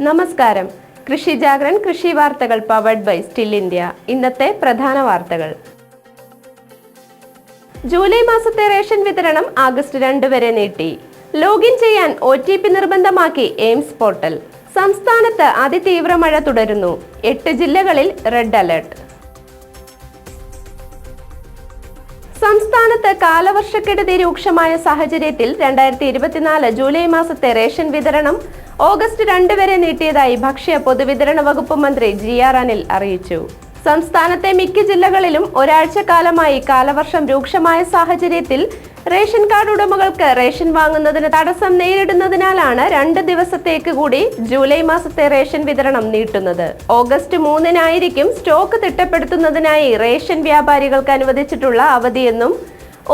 നമസ്കാരം. കൃഷി ജാഗ്രൻ കൃഷി വാർത്തകൾ പവർഡ് ബൈ സ്റ്റിൽ ഇന്ത്യ ഇന്നത്തെ പ്രധാന വാർത്തകൾ. ജൂലൈ മാസത്തെ റേഷൻ വിതരണം ആഗസ്റ്റ് രണ്ട് വരെ നീട്ടി. ലോഗിൻ ചെയ്യാൻ ഒ ടി പി നിർബന്ധമാക്കി എയിംസ് പോർട്ടൽ. സംസ്ഥാനത്ത് അതിതീവ്ര മഴ തുടരുന്നു. എട്ട് ജില്ലകളിൽ റെഡ് അലർട്ട്. സംസ്ഥാനത്ത് കാലവർഷക്കെടുതി രൂക്ഷമായ സാഹചര്യത്തിൽ രണ്ടായിരത്തി ഇരുപത്തിനാല് ജൂലൈ മാസത്തെ റേഷൻ വിതരണം ഓഗസ്റ്റ് രണ്ട് വരെ നീട്ടിയതായി ഭക്ഷ്യ പൊതുവിതരണ വകുപ്പ് മന്ത്രി ജി ആർ അനിൽ അറിയിച്ചു. സംസ്ഥാനത്തെ മിക്ക ജില്ലകളിലും ഒരാഴ്ച കാലമായി കാലവർഷം രൂക്ഷമായ സാഹചര്യത്തിൽ റേഷൻ കാർഡ് ഉടമകൾക്ക് റേഷൻ വാങ്ങുന്നതിന് തടസ്സം നേരിടുന്നതിനാലാണ് രണ്ട് ദിവസത്തേക്ക് കൂടി ജൂലൈ മാസത്തെ റേഷൻ വിതരണം നീട്ടുന്നത്. ഓഗസ്റ്റ് മൂന്നിനായിരിക്കും സ്റ്റോക്ക് തിട്ടപ്പെടുത്തുന്നതിനായി റേഷൻ വ്യാപാരികൾക്ക് അനുവദിച്ചിട്ടുള്ള അവധിയെന്നും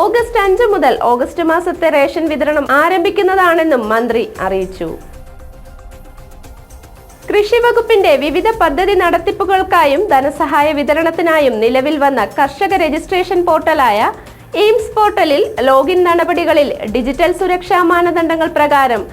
ഓഗസ്റ്റ് അഞ്ച് മുതൽ ഓഗസ്റ്റ് മാസത്തെ റേഷൻ വിതരണം ആരംഭിക്കുന്നതാണെന്നും മന്ത്രി അറിയിച്ചു. കൃഷി വകുപ്പിന്റെ വിവിധ പദ്ധതി നടത്തിപ്പുകൾക്കായും ധനസഹായ വിതരണത്തിനായും നിലവിൽ വന്ന കർഷക രജിസ്ട്രേഷൻ പോർട്ടലായ എയിംസ് പോർട്ടലിൽ ലോഗിൻ നടപടികളിൽ ഡിജിറ്റൽ സുരക്ഷാ മാനദണ്ഡങ്ങൾ പ്രകാരം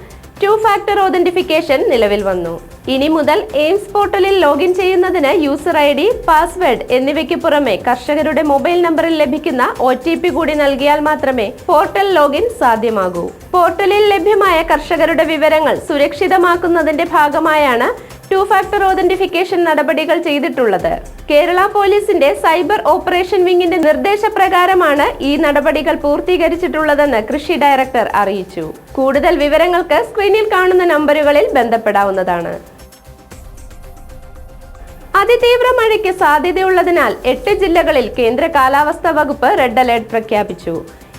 ടു ഫാക്ടർ ഓതന്റിഫിക്കേഷൻ നിലവിൽ വന്നു. ഇനി മുതൽ എയിംസ് പോർട്ടലിൽ ലോഗിൻ ചെയ്യുന്നതിന് യൂസർ ഐ ഡി പാസ്വേഡ് എന്നിവയ്ക്ക് പുറമെ കർഷകരുടെ മൊബൈൽ നമ്പറിൽ ലഭിക്കുന്ന ഒ കൂടി നൽകിയാൽ മാത്രമേ പോർട്ടൽ ലോഗിൻ സാധ്യമാകൂ. പോർട്ടലിൽ ലഭ്യമായ കർഷകരുടെ വിവരങ്ങൾ സുരക്ഷിതമാക്കുന്നതിന്റെ ഭാഗമായാണ് ടു ഫാക്ടർ ഓതന്റിഫിക്കേഷൻ നടപടികൾ ചെയ്തിട്ടുള്ളത്. കേരള പോലീസിന്റെ സൈബർ ഓപ്പറേഷൻ വിങ്ങിന്റെ നിർദ്ദേശപ്രകാരമാണ് ഈ നടപടികൾ പൂർത്തീകരിച്ചിട്ടുള്ളതെന്ന് കൃഷി ഡയറക്ടർ അറിയിച്ചു. കൂടുതൽ വിവരങ്ങൾക്ക് സ്ക്രീനിൽ കാണുന്ന നമ്പറുകളിൽ ബന്ധപ്പെടാവുന്നതാണ്. അതിതീവ്ര മഴയ്ക്ക് സാധ്യതയുള്ളതിനാൽ എട്ട് ജില്ലകളിൽ കേന്ദ്ര കാലാവസ്ഥാ വകുപ്പ് റെഡ് അലേർട്ട് പ്രഖ്യാപിച്ചു.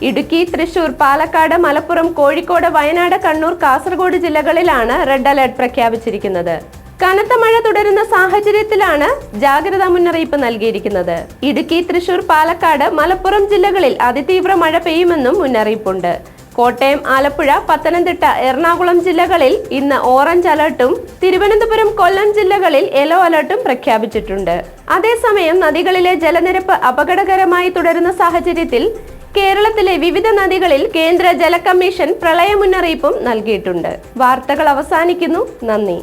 ഇടുക്കി തൃശൂർ പാലക്കാട് മലപ്പുറം കോഴിക്കോട് വയനാട് കണ്ണൂർ കാസർഗോഡ് ജില്ലകളിലാണ് റെഡ് അലേർട്ട് പ്രഖ്യാപിച്ചിരിക്കുന്നത്. കനത്ത മഴ തുടരുന്ന സാഹചര്യത്തിലാണ് ജാഗ്രതാ മുന്നറിയിപ്പ് നൽകിയിരിക്കുന്നത്. ഇടുക്കി തൃശൂർ പാലക്കാട് മലപ്പുറം ജില്ലകളിൽ അതിതീവ്ര മഴ പെയ്യുമെന്നും മുന്നറിയിപ്പുണ്ട്. കോട്ടയം ആലപ്പുഴ പത്തനംതിട്ട എറണാകുളം ജില്ലകളിൽ ഇന്ന് ഓറഞ്ച് അലർട്ടും തിരുവനന്തപുരം കൊല്ലം ജില്ലകളിൽ യെല്ലോ അലർട്ടും പ്രഖ്യാപിച്ചിട്ടുണ്ട്. അതേസമയം നദികളിലെ ജലനിരപ്പ് അപകടകരമായി തുടരുന്ന സാഹചര്യത്തിൽ കേരളത്തിലെ വിവിധ നദികളിൽ കേന്ദ്ര ജല കമ്മീഷൻ പ്രളയ മുന്നറിയിപ്പും നൽകിയിട്ടുണ്ട്. വാർത്തകൾ അവസാനിക്കുന്നു. നന്ദി.